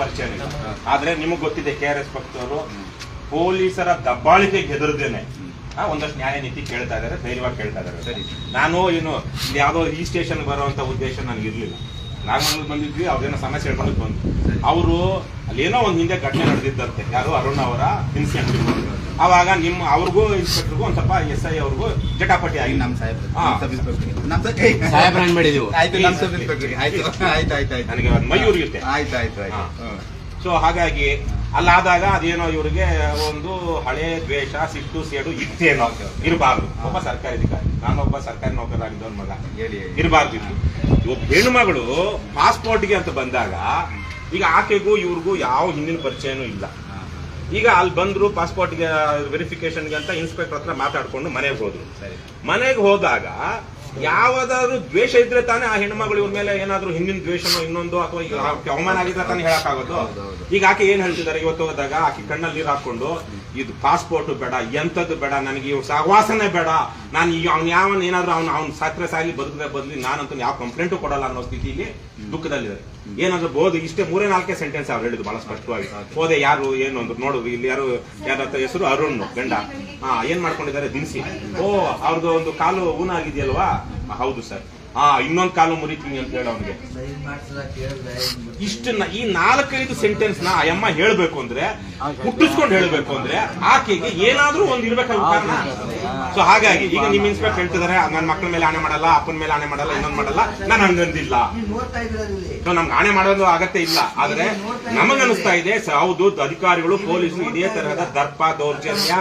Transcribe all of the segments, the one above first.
ಪರಿಚಯ ಆದ್ರೆ ನಿಮಗ್ ಗೊತ್ತಿದೆ ಕೆ ಆರ್ ಎಸ್ ಪಕ್ಷದವರು ಪೊಲೀಸರ ದಬ್ಬಾಳಿಕೆ ಹೆದರ್ದೇನೆ. ಆ, ಒಂದಷ್ಟು ನ್ಯಾಯ ನೀತಿ ಕೇಳ್ತಾ ಇದಾರೆ ಧೈರ್ಯವಾಗಿ ಕೇಳ್ತಾ ಇದಾರೆ. ಸರಿ. ನಾನು ಏನು ಯಾವ್ದೋ ಈ ಸ್ಟೇಷನ್ ಬರುವಂತ ಉದ್ದೇಶ ನನಗೆ ಇರ್ಲಿಲ್ಲ ನಾಗಮಂಗಲ ಬಂದಿದ್ವಿ ಅವ್ರೇನೋ ಸಮಸ್ಯೆ ಹೇಳ್ಕೊಂಡು ಬಂದ್ರು. ಅವರು ಅಲ್ಲೇನೋ ಒಂದ್ ಹಿಂದೆ ಘಟನೆ ನಡೆದಿದ್ದಂತೆ ಯಾರು ಅರುಣ್ ಅವರ ಹಿಂಸೆ. ಅವಾಗ ನಿಮ್ಮ ಅವ್ರಿಗೂ ಇನ್ಸ್ಪೆಕ್ಟರ್ಗೂ ಒಂದ್ ಸ್ವಲ್ಪ ಎಸ್ ಐ ಅವ್ರಿಗೂ ಜಟಾಪಟಿ ಆಗಿ ನಮ್ ಸಾಹೇಬ್ರು ನನಗೆ ಮೈ ಉರಿಯುತ್ತೆ ಆಯ್ತು ಆಯ್ತು ಆಯ್ತು. ಹಾ. ಸೊ ಹಾಗಾಗಿ ಅಲ್ಲಾದಾಗ ಅದೇನೋ ಇವರಿಗೆ ಒಂದು ಹಳೆ ದ್ವೇಷ ಸಿಟ್ಟು ಸೇಡು ಇತ್ತೇನೋ. ಇರಬಾರ್ದು. ಒಬ್ಬ ಸರ್ಕಾರಿ ಅಧಿಕಾರಿ. ನಾನೊಬ್ಬ ಸರ್ಕಾರಿ ನೌಕರಾಗಿದ್ದವನ್ ಮಗ ಹೇಳಿ. ಇರಬಾರ್ದು ಒಬ್ಬ ಹೆಣ್ಣು ಮಗಳು ಪಾಸ್ಪೋರ್ಟ್ಗೆ ಅಂತ ಬಂದಾಗ ಈಗ ಆಕೆಗೂ ಇವ್ರಿಗೂ ಯಾವ ಹಿಂದಿನ ಪರಿಚಯನೂ ಇಲ್ಲ. ಈಗ ಅಲ್ಲಿ ಬಂದ್ರು ಪಾಸ್ಪೋರ್ಟ್ಗೆ ವೆರಿಫಿಕೇಶನ್ಗೆ ಅಂತ ಇನ್ಸ್ಪೆಕ್ಟರ್ ಹತ್ರ ಮಾತಾಡ್ಕೊಂಡು ಮನೆಗೆ ಹೋದ್ರು ಮನೆಗೆ ಹೋದಾಗ ಯಾವ್ದಾದ್ರು ದ್ವೇಷ ಇದ್ರೆ ತಾನೇ ಆ ಹೆಣ್ಮಗಳು ಇವ್ರ ಮೇಲೆ ಏನಾದ್ರು ಹಿಂದಿನ ದ್ವೇಷನೋ ಇನ್ನೊಂದು ಅಥವಾ ಈಗ ಅವಮಾನ ಆಗಿದ್ರೆ ತಾನೇ ಹೇಳಕ್ಕಾಗೋದು. ಈಗ ಆಕೆ ಏನ್ ಹೇಳ್ತಿದ್ದಾರೆ ಇವತ್ತು ಹೋದಾಗ ಆಕೆ ಕಣ್ಣಲ್ಲಿ ನೀರು ಹಾಕೊಂಡು ಇದು ಪಾಸ್ಪೋರ್ಟ್ ಬೇಡ ಎಂತದ್ದು ಬೇಡ ನನಗೆ ಇವ್ ಸಹವಾಸನೆ ಬೇಡ ನಾನು ಈಗ ಅವ್ನ ಯಾವನ್ ಏನಾದ್ರು ಅವ್ನ ಅವ್ನ ಸಾಕ್ರೆ ಸಾಗಲಿ ಬದುಕದೆ ಬದ್ಲಿ ನಾನಂತೂ ಯಾವ ಕಂಪ್ಲೇಂಟು ಕೊಡಲ್ಲ ಅನ್ನೋ ಸ್ಥಿತಿಲಿ ದುಃಖದಲ್ಲಿದ್ದಾರೆ. ಏನಾದ್ರು ಬೋದು ಇಷ್ಟೇ ಮೂರೇ ನಾಲ್ಕೇ ಸೆಂಟೆನ್ಸ್ ಅವ್ರು ಹೇಳಿದ್ರು ಬಹಳ ಸ್ಪಷ್ಟವಾಗಿ. ಹೋದೆ. ಯಾರು ಏನು ಅಂದ್ರು ನೋಡು ಇಲ್ಲಿ ಯಾರು ಯಾರ ಹೆಸರು ಅರುಣ್ ಗಂಡ. ಹಾ ಏನ್ ಮಾಡ್ಕೊಂಡಿದ್ದಾರೆ? ದಿನಸಿ. ಓ ಅವ್ರದ್ದು ಒಂದು ಕಾಲು ಊನ ಆಗಿದೆಯಲ್ವಾ ಹೌದು ಸರ್. ಹಾ ಇನ್ನೊಂದ್ ಕಾಲು ಮುರಿತೀನಿ ಅಂತ ಹೇಳಿ ಅವನಿಗೆ. ಇಷ್ಟನ್ನ ಈ ನಾಲ್ಕೈದು ಸೆಂಟೆನ್ಸ್ನ ಅಯ್ಯಮ್ಮ ಹೇಳ್ಬೇಕು ಅಂದ್ರೆ, ಹುಟ್ಟಿಸ್ಕೊಂಡು ಹೇಳ್ಬೇಕು ಅಂದ್ರೆ, ಆಕೆಗೆ ಏನಾದ್ರೂ ಒಂದ್ ಇರ್ಬೇಕಾಗ ಕಾರಣ. ಸೊ ಹಾಗಾಗಿ ಈಗ ನಿಮ್ ಇನ್ಸ್ಪೆಕ್ಟ್ ಹೇಳ್ತಿದಾರೆ, ನನ್ ಮಕ್ಕಳ ಮೇಲೆ ಆಣೆ ಮಾಡಲ್ಲ, ಅಪ್ಪನ ಮೇಲೆ ಆಣೆ ಮಾಡಲ್ಲ, ಇನ್ನೊಂದ್ ಮಾಡಲ್ಲ, ನಾನು ಹಂಗಂದಿಲ್ಲ. ಸೊ ನಮ್ಗೆ ಆಣೆ ಮಾಡೋದು ಅಗತ್ಯ ಇಲ್ಲ. ಆದ್ರೆ ನಮಗ್ ಅನಿಸ್ತಾ ಇದೆ ಹೌದು, ಅಧಿಕಾರಿಗಳು, ಪೊಲೀಸ್ ಇದೇ ತರಹದ ದರ್ಪ, ದೌರ್ಜನ್ಯ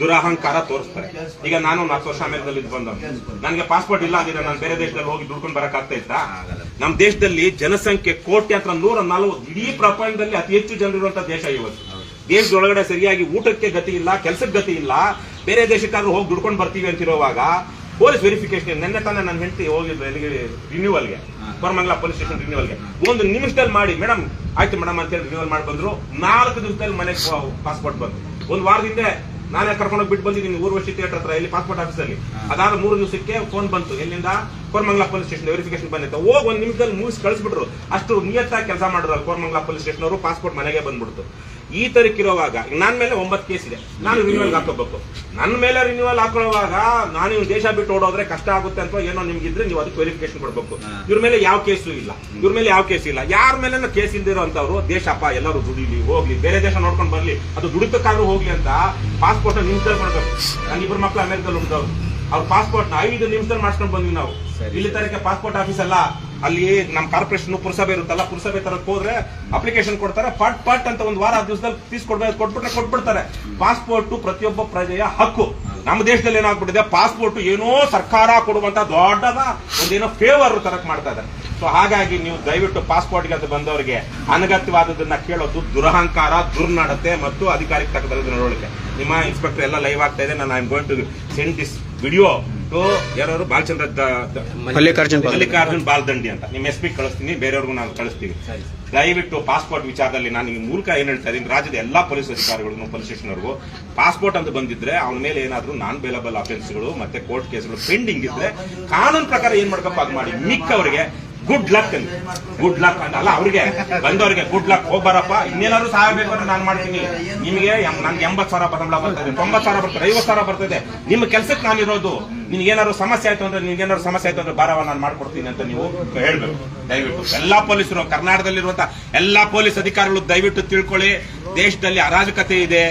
ದುರಹಂಕಾರ ತೋರಿಸ್ತಾರೆ. ಈಗ ನಾನು ನಾಲ್ಕು ವರ್ಷ ಅಮೆರಿಕದಲ್ಲಿ ಬಂದವನು. ನನಗೆ ಪಾಸ್ಪೋರ್ಟ್ ಇಲ್ಲ, ಅದಿರ ನಾನು ಬೇರೆ ದೇಶದಲ್ಲಿ ಹೋಗಿ ದುಡ್ಕೊಂಡು ಬರಕ್ ಆಗ್ತಾ ಇತ್ತಾ. ನಮ್ಮ ದೇಶದಲ್ಲಿ ಜನಸಂಖ್ಯೆ ಕೋಟಿ ಹತ್ರ ನೂರ ನಲವತ್ತು, ಇಡೀ ಪ್ರಪಂಚದಲ್ಲಿ ಅತಿ ಹೆಚ್ಚು ಜನರಿರುವಂತ ದೇಶ ಇವತ್ತು. ದೇಶದೊಳಗಡೆ ಸರಿಯಾಗಿ ಊಟಕ್ಕೆ ಗತಿ ಇಲ್ಲ, ಕೆಲಸಕ್ಕೆ ಗತಿ ಇಲ್ಲ, ಬೇರೆ ದೇಶಕ್ಕಾದ್ರೂ ಹೋಗಿ ದುಡ್ಕೊಂಡು ಬರ್ತೀವಿ ಅಂತಿರುವಾಗ ಪೊಲೀಸ್ ವೆರಿಫಿಕೇಶನ್ ನಿನ್ನೆ ತಾನೇ ನನ್ನ ಹೆಂಡತಿ ಹೋಗಿದ್ದು ಎಲ್ಲಿಗೆ? ರಿನ್ಯೂವಲ್ಗೆ ಕೋರಮಂಗಲ ಪೊಲೀಸ್ ಸ್ಟೇಷನ್ ರಿನ್ಯೂವಲ್ಗೆ ಒಂದು ನಿಮಿಷದಲ್ಲಿ ಮಾಡಿ ಮೇಡಮ್ ಆಯ್ತು ಮೇಡಮ್ ಅಂತ ಹೇಳಿ ರಿನ್ಯೂವಲ್ ಮಾಡಿ ಬಂದ್ರು. ನಾಲ್ಕು ದಿವಸದಲ್ಲಿ ಮನೆಗೆ ಪಾಸ್ಪೋರ್ಟ್ ಬಂತು. ಒಂದು ವಾರದಿಂದ ನಾನೇ ಕರ್ಕೊಂಡೋಗಿ ಬಿಟ್ಟು ಬಂದಿದ್ದೀನಿ ಊರ್ವಶಿ ಥಿಯೇಟರ್ ಹತ್ರ ಇಲ್ಲಿ ಪಾಸ್ಪೋರ್ಟ್ ಆಫೀಸಲ್ಲಿ ಅದಾದ ಮೂರು ದಿವಸಕ್ಕೆ ಫೋನ್ ಬಂತು. ಎಲ್ಲಿಂದ? ಕೋರ್ಮಂಗ್ಲಾ ಪೊಲೀಸ್ ಸ್ಟೇಷನ್ ವೆರಿಫಿಕೇಶನ್ ಬಂದಿತ್ತು. ಹೋಗಿ ಒಂದ್ ನಿಮಿಷದಲ್ಲಿ ಮುಗಿಸಿ ಕಳಿಸ್ಬಿಟ್ರು. ಅಷ್ಟು ನಿಯತ್ತಾಗಿ ಕೆಲಸ ಮಾಡಿದ್ರು ಕೋರ್ಮಂಗ್ಲಾ ಪೊಲೀಸ್ ಸ್ಟೇಷನ್ ಅವರು ಪಾಸ್ಪೋರ್ಟ್ ಮನೆಗೆ ಬಂದ್ಬಿಡ್ತು. ಈ ತರಕ್ಕಿರುವಾಗ ನನ್ನ ಮೇಲೆ ಒಂಬತ್ತು ಕೇಸ್ ಇದೆ. ನಾನು ರಿನ್ಯೂವಲ್ ಹಾಕೋಬೇಕು ನನ್ನ ಮೇಲೆ ರಿನ್ಯೂವಲ್ ಹಾಕೊಳ್ಳುವಾಗ ನಾನು ಇವ್ರು ದೇಶ ಬಿಟ್ಟು ಓಡೋದ್ರೆ ಕಷ್ಟ ಆಗುತ್ತೆ ಅಂತ ಏನೋ ನಿಮ್ಗಿದ್ರೆ ನೀವು ಅದಕ್ಕೆ ವೆರಿಫಿಕೇಶನ್ ಕೊಡಬೇಕು. ಇವ್ರ ಮೇಲೆ ಯಾವ ಕೇಸು ಇಲ್ಲ. ಇವ್ರ ಮೇಲೆ ಯಾವ ಕೇಸ್ ಇಲ್ಲ. ಯಾರ ಮೇಲೆ ಕೇಸ್ ಇಲ್ದಿರೋ ಅಂತವ್ರು ದೇಶಪ್ಪ ಎಲ್ಲರೂ ದುಡಿಲಿ ಹೋಗ್ಲಿ ಬೇರೆ ದೇಶ ನೋಡ್ಕೊಂಡು ಬರ್ಲಿ ಅದು ದುಡಿತಕ್ಕಾದ್ರೂ ಹೋಗ್ಲಿ ಅಂತ ಪಾಸ್ಪೋರ್ಟ್ ನಿಮಿಷದಲ್ಲಿ ಕೊಡ್ಬೇಕು ನನ್ನ ಇಬ್ಬರು ಮಕ್ಕಳು ಅಮೆರಿಕದಲ್ಲಿ ಉಂಟವ್ರು ಅವ್ರ. ಪಾಸ್ಪೋರ್ಟ್ನ ಐದು ನಿಮಿಷದಲ್ಲಿ ಮಾಡ್ಸ್ಕೊಂಡು ಬಂದ್ವಿ ನಾವು. ಇಲ್ಲಿ ತರಕ್ಕೆ ಪಾಸ್ಪೋರ್ಟ್ ಆಫೀಸ್ ಅಲ್ಲ. ಅಲ್ಲಿ ನಮ್ಮ ಕಾರ್ಪೊರೇಷನ್ ಪುರಸಭೆ ಇರುತ್ತಲ್ಲ, ಪುರಸಭೆ ತರಕ್ ಹೋದ್ರೆ ಅಪ್ಲಿಕೇಶನ್ ಕೊಡ್ತಾರೆ. ಪಟ್ ಪಟ್ ಅಂತ ಒಂದು ವಾರ ದಿವಸದಲ್ಲಿ ತೀಸ್ಕೊಡ್ಬೇಕು ಕೊಟ್ಬಿಟ್ರೆ ಕೊಟ್ಬಿಡ್ತಾರೆ. ಪಾಸ್ಪೋರ್ಟ್ ಪ್ರತಿಯೊಬ್ಬ ಪ್ರಜೆಯ ಹಕ್ಕು. ನಮ್ಮ ದೇಶದಲ್ಲಿ ಏನಾಗ್ಬಿಟ್ಟಿದೆ ಪಾಸ್ಪೋರ್ಟ್ ಏನೋ ಸರ್ಕಾರ ಕೊಡುವಂತ ದೊಡ್ಡದ ಒಂದೇನೋ ಫೇವರ್ ತರಕ್ ಮಾಡ್ತಾ ಇದ್ದಾರೆ. ಸೊ ಹಾಗಾಗಿ ನೀವು ದಯವಿಟ್ಟು ಪಾಸ್ಪೋರ್ಟ್ಗೆ ಅಂತ ಬಂದವರಿಗೆ ಅನಗತ್ಯವಾದದನ್ನ ಕೇಳೋದು ದುರಹಂಕಾರ, ದುರ್ನಡತೆ ಮತ್ತು ಅಧಿಕಾರಿಕ ತಕ್ಕದಲ್ಲಿ ನಡವಳಿಕೆ ನಿಮ್ಮ ಇನ್ಸ್ಪೆಕ್ಟರ್ ಎಲ್ಲ ಲೈವ್ ಆಗ್ತಾ ಇದೆ, ನಾನು I going to send this video to ಯಾರು ಬಾಲಚಂದ್ರ ಮಲ್ಲಿಕಾರ್ಜುನ್ ಮಲ್ಲಿಕಾರ್ಜುನ್ ಬಾಲದಂಡಿ. ಅಂತ. ನಿಮ್ಮ ಎಸ್ ಪಿ ಕಳಿಸ್ತೀನಿ ಬೇರೆಯವ್ರಿಗೂ ನಾನು ಕಳಿಸ್ತೀವಿ ದಯವಿಟ್ಟು ಪಾಸ್ಪೋರ್ಟ್ ವಿಚಾರದಲ್ಲಿ ನಾನು ಈ ಮೂಲಕ ಏನ್ ಹೇಳ್ತಾ ಇದ್ದೀನಿ ರಾಜ್ಯದ ಎಲ್ಲಾ ಪೊಲೀಸ್ ಅಧಿಕಾರಿಗಳು ಪೊಲೀಸ್ ಸ್ಟೇಷನ್ವರೆಗೂ ಪಾಸ್ಪೋರ್ಟ್ ಅಂತ ಬಂದಿದ್ರೆ ಅವನ ಮೇಲೆ ಏನಾದ್ರೂ ನಾನ್ ಬೇಲಬಲ್ ಅಫೆನ್ಸ್ಗಳು ಮತ್ತೆ ಕೋರ್ಟ್ ಕೇಸ್ಗಳು ಪೆಂಡಿಂಗ್ ಇದ್ರೆ ಕಾನೂನು ಪ್ರಕಾರ ಏನ್ ಮಾಡ್ಕಪ್ಪ ಅದು ಮಾಡಿ. ಮಿಕ್ಕವರಿಗೆ ಗುಡ್ ಲಕ್ ಗುಡ್ ಲಕ್ ಅಲ್ಲ ಅವ್ರಿಗೆ. ಬಂದವರಿಗೆ ಗುಡ್ ಲಕ್ ಹೋಗ್ಬಾರಪ್ಪ. ಇನ್ನೇನಾದ್ರು ಸಹಾಯ ಅಂದ್ರೆ ನಾನು ಮಾಡ್ತೀನಿ. ನಿಮಗೆ ನನ್ಗೆ ಎಂಬತ್ ಸಾವಿರ ಸಂಬಳ ಬರ್ತದೆ ತೊಂಬತ್ ಸಾವಿರ ಬರ್ತದೆ ಐವತ್ ಸಾವಿರ ಬರ್ತದೆ. ನಿಮ್ಮ ಕೆಲಸಕ್ಕೆ ನಾನು ಇರೋದು. ನಿನ್ಗೆ ಏನಾದ್ರು ಸಮಸ್ಯೆ ಆಯ್ತು ಅಂದ್ರೆ, ನಿನ್ಗೆ ಏನಾದ್ರು ಸಮಸ್ಯೆ ಆಯ್ತು ಅಂದ್ರೆ ಬಾರವ ನಾನು ಮಾಡ್ಕೊಡ್ತೀನಿ ಅಂತ ನೀವು ಹೇಳ್ಬೇಕು. ದಯವಿಟ್ಟು. ಎಲ್ಲಾ ಪೊಲೀಸರು, ಕರ್ನಾಟಕದಲ್ಲಿರುವಂತ ಎಲ್ಲಾ ಪೊಲೀಸ್ ಅಧಿಕಾರಿಗಳು ದಯವಿಟ್ಟು ತಿಳ್ಕೊಳ್ಳಿ. ದೇಶದಲ್ಲಿ ಅರಾಜಕತೆ ಇದೆ.